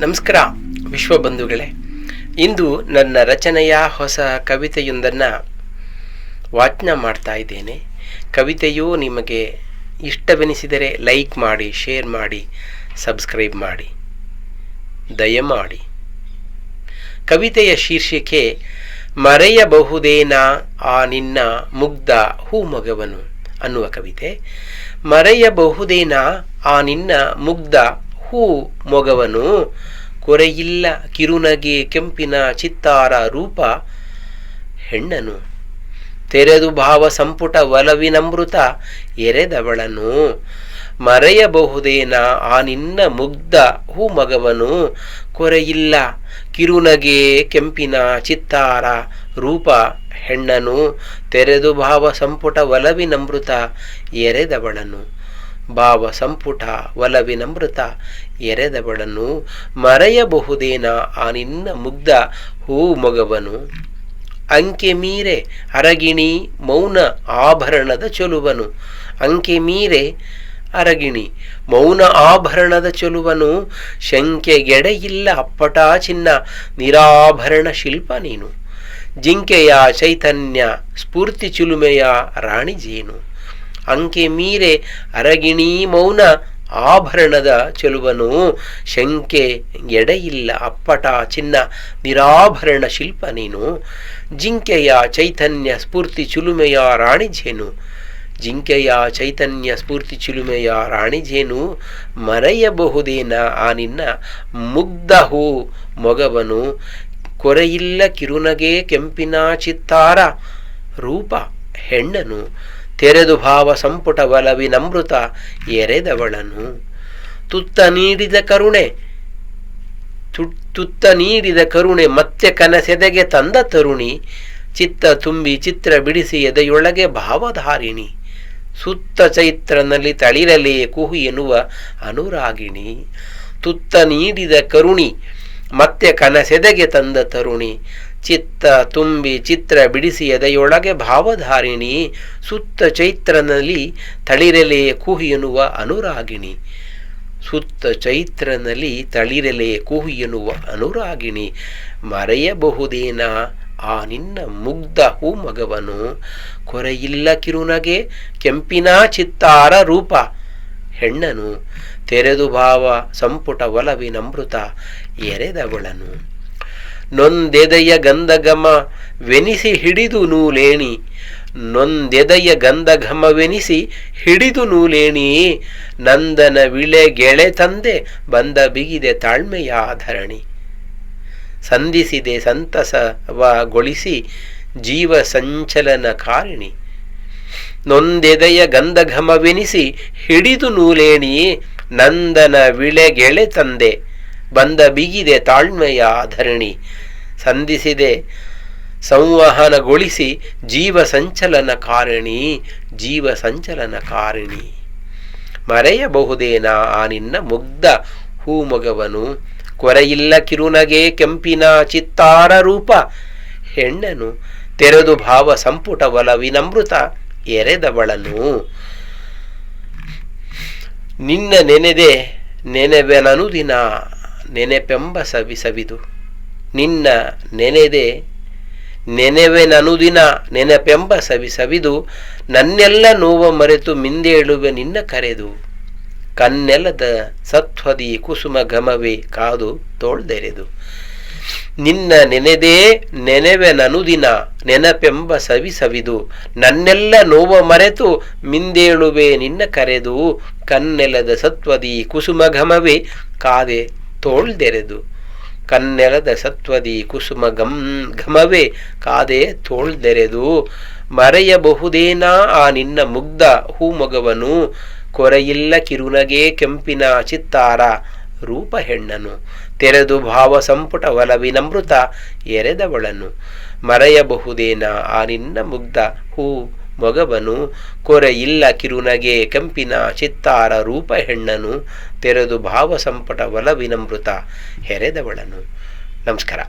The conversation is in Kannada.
ನಮಸ್ಕಾರ, ವಿಶ್ವ ಬಂಧುಗಳೇ. ಇಂದು ನನ್ನ ರಚನೆಯ ಹೊಸ ಕವಿತೆಯೊಂದನ್ನು ವಾಚನ ಮಾಡ್ತಾ ಇದ್ದೇನೆ. ಕವಿತೆಯು ನಿಮಗೆ ಇಷ್ಟವೆನಿಸಿದರೆ ಲೈಕ್ ಮಾಡಿ, ಶೇರ್ ಮಾಡಿ, ಸಬ್ಸ್ಕ್ರೈಬ್ ಮಾಡಿ. ದಯಮಾಡಿ. ಕವಿತೆಯ ಶೀರ್ಷಿಕೆ, ಮರೆಯಬಹುದೇನ ಆ ನಿನ್ನ ಮುಗ್ಧ ಹೂ ಮಗವನು ಅನ್ನುವ ಕವಿತೆ. ಮರೆಯಬಹುದೇನ ಆ ನಿನ್ನ ಮುಗ್ಧ ಹೂ ಮೊಗವನು. ಕೊರೆಯಿಲ್ಲ ಕಿರುನಗೆ ಕೆಂಪಿನ ಚಿತ್ತಾರ ರೂಪ ಹೆಣ್ಣನು. ತೆರೆದು ಭಾವ ಸಂಪುಟ ಒಲವಿನಮೃತ ಎರೆದವಳನು. ಮರೆಯಬಹುದೇನ ಆ ನಿನ್ನ ಮುಗ್ಧ ಹೂ ಮಗವನು. ಕೊರೆಯಿಲ್ಲ ಕಿರುನಗೆ ಕೆಂಪಿನ ಚಿತ್ತಾರ ರೂಪ ಹೆಣ್ಣನು. ತೆರೆದು ಭಾವ ಸಂಪುಟ ಒಲವಿನಮೃತ ಎರೆದವಳನು. ಭಾವ ಸಂಪುಟ ಒಲವಿನಮೃತ ಎರೆದವಳನು ಮರೆಯಬಹುದೇನ? ಆ ನಿನ್ನ ಮುಗ್ಧ ಹೂ ಮಗವನು ಅಂಕೆ ಮೀರೆ ಅರಗಿಣಿ ಮೌನ ಆಭರಣದ ಚೊಲುವನು. ಅಂಕೆ ಮೀರೆ ಅರಗಿಣಿ ಮೌನ ಆಭರಣದ ಚೊಲುವನು. ಶಂಕೆಗೆಡೆಯಿಲ್ಲ ಅಪ್ಪಟ ಚಿನ್ನ, ನಿರಾಭರಣ ಶಿಲ್ಪ ನೀನು. ಜಿಂಕೆಯ ಚೈತನ್ಯ ಸ್ಫೂರ್ತಿ ಚುಲುಮೆಯ ರಾಣಿ ಜೇನು. ಅಂಕೆ ಮೀರೆ ಅರಗಿಣಿ ಮೌನ ಆಭರಣದ ಚೆಲುವನು ಶಂಕೆ ಎಡೆಯಿಲ್ಲ. ಅಪ್ಪಟ ಚಿನ್ನ ನಿರಾಭರಣ ಶಿಲ್ಪ ನೀನು. ಜಿಂಕೆಯ ಚೈತನ್ಯ ಸ್ಫೂರ್ತಿ ಚುಲುಮೆಯ ರಾಣಿಜೇನು. ಜಿಂಕೆಯ ಚೈತನ್ಯ ಸ್ಫೂರ್ತಿ ಚಿಲುಮೆಯ ರಾಣಿಜೇನು. ಮರೆಯಬಹುದೇನ ಆ ನಿನ್ನ ಮುಗ್ಧ ಹೂ ಮೊಗವನು. ಕೊರೆಯಿಲ್ಲ ಕಿರುನಗೆ ಕೆಂಪಿನ ಚಿತ್ತಾರ. ರೂಪ ಹೆಣ್ಣನು. ತೆರೆದು ಭಾವ ಸಂಪುಟ ಒಲವಿನಮೃತ ಎರೆದವಳನು. ತುತ್ತ ನೀಡಿದ ಕರುಣೆ ತುತ್ತ ನೀಡಿದ ಕರುಣೆ ಮತ್ತೆ ಕನಸೆದೆಗೆ ತಂದ ತರುಣಿ. ಚಿತ್ತ ತುಂಬಿ ಚಿತ್ರ ಬಿಡಿಸಿ ಎದೆಯೊಳಗೆ ಭಾವಧಾರಿಣಿ. ಸುತ್ತ ಚೈತ್ರನಲ್ಲಿ ತಳಿರಲೇ ಕುಹು ಎನ್ನುವ ಅನುರಾಗಿಣಿ. ತುತ್ತ ನೀಡಿದ ಕರುಣಿ ಮತ್ತೆ ಕನಸೆದೆಗೆ ತಂದ ತರುಣಿ. ಚಿತ್ತ ತುಂಬಿ ಚಿತ್ರ ಬಿಡಿಸಿ ಎದೆಯೊಳಗೆ ಭಾವಧಾರಿಣಿ, ಸುತ್ತ ಚೈತ್ರನಲ್ಲಿ ತಳಿರೆಲೆ ಕುಹಿ ಎನ್ನುವ ಅನುರಾಗಿಣಿ. ಸುತ್ತ ಚೈತ್ರನಲ್ಲಿ ತಳಿರೆಲೆ ಕುಹಿ ಎನ್ನುವ ಅನುರಾಗಿಣಿ. ಮರೆಯಬಹುದೇನ ಆ ನಿನ್ನ ಮುಗ್ಧ ಹೂ ಮಗವನು ಕೊರೆಯಿಲ್ಲ ಕಿರುನಗೆ ಕೆಂಪಿನ ಚಿತ್ತಾರ ರೂಪ. ಹೆಣ್ಣನು ತೆರೆದು ಭಾವ ಸಂಪುಟ ಒಲವಿನಮೃತ ಎರೆದವಳನು. ನೊಂದೆದೆಯ ಗಂಧಘಮ ವೆನಿಸಿ ಹಿಡಿದು ನೂಲೇಣಿ. ನೊಂದೆದೆಯ ಗಂಧಘಮವೆನಿಸಿ ಹಿಡಿದು ನೂಲೇಣಿ. ನಂದನ ವಿಳೆ ಗೆಳೆ ತಂದೆ ಬಂದ ಬಿಗಿದೆ ತಾಳ್ಮೆಯ ಧರಣಿ. ಸಂಧಿಸಿದೆ ಸಂತಸವಗೊಳಿಸಿ ಜೀವ ಸಂಚಲನ ಕಾರಿಣಿ. ನೊಂದೆದೆಯ ಗಂಧಘಮವೆನಿಸಿ ಹಿಡಿದು ನೂಲೇಣಿ. ನಂದನ ವಿಳೆಗೆಳೆ ತಂದೆ ಬಂದ ಬಿಗಿದೆ ತಾಳ್ಮೆಯ ಧರಣಿ. ಸಂಧಿಸಿದೆ, ಸಂವಹನಗೊಳಿಸಿ ಜೀವ ಸಂಚಲನ ಕಾರಣಿ, ಜೀವ ಸಂಚಲನ ಕಾರಣಿ. ಮರೆಯಬಹುದೇನ ಆ ನಿನ್ನ ಮುಗ್ಧ ಹೂಮೊಗವನು. ಕೊರೆಯಿಲ್ಲ ಕಿರುನಗೆ ಕೆಂಪಿನ ಚಿತ್ತಾರ ರೂಪ. ಹೆಣ್ಣನು ತೆರೆದು ಭಾವ ಸಂಪುಟ ಒಲವಿನಮೃತ ಎರೆದವಳನು. ನಿನ್ನ ನೆನೆದೆ ನೆನೆವೆನನು ದಿನ. ನೆನೆಪೆಂಬ ಸವಿ ಸವಿದು. ನಿನ್ನ ನೆನೆದೆ ನೆನೆವೆನನುದಿನ ನೆನಪೆಂಬ ಸವಿ ಸವಿದು. ನನ್ನೆಲ್ಲ ನೋವ ಮರೆತು ಮಿಂದೇಳುವೆ ನಿನ್ನ ಕರೆದು. ಕನ್ನೆಲದ ಸತ್ವದಿ ಕುಸುಮ ಘಮವೇ ಕಾದು ತೋಳ್ದೆರೆದು. ನಿನ್ನ ನೆನೆದೇ ನೆನೆವೆನನುದಿನ ನೆನಪೆಂಬ ಸವಿ ಸವಿದು. ನನ್ನೆಲ್ಲ ನೋವ ಮರೆತು ಮಿಂದೇಳುವೆ ನಿನ್ನ ಕರೆದು. ಕನ್ನೆಲದ ಸತ್ವದಿ ಕುಸುಮ ಘಮವೇ ಕಾದೆ ತೋಳ್ದೆರೆದು ಕನ್ನೆಲದ ಸತ್ವದಿ ಕುಸುಮ ಗಮ್ ಘಮವೇ ಕಾದೆ ತೋಳ್ದೆರೆದು ಮರೆಯಬಹುದೇನಾ ಆ ನಿನ್ನ ಮುಗ್ಧ ಹೂಮೊಗವನು? ಕೊರೆಯಿಲ್ಲ ಕಿರುನಗೆ ಕೆಂಪಿನ ಚಿತ್ತಾರ ರೂಪ ಹೆಣ್ಣನು. ತೆರೆದು ಭಾವ ಸಂಪುಟ ಒಲವಿನಮೃತ ಎರೆದವಳನು. ಮರೆಯಬಹುದೇನಾ ಆ ನಿನ್ನ ಮುಗ್ಧ ಹೂ ಮೊಗವನು ಕೊರೆಯಿಲ್ಲ ಕಿರುನಗೆ ಕೆಂಪಿನ ಚಿತ್ತಾರ ರೂಪ ಹೆಣ್ಣನು ತೆರೆದು ಭಾವ ಸಂಪಟ ಒಲವಿನಮೃತ ಹೆರೆದವಳನು. ನಮಸ್ಕಾರ.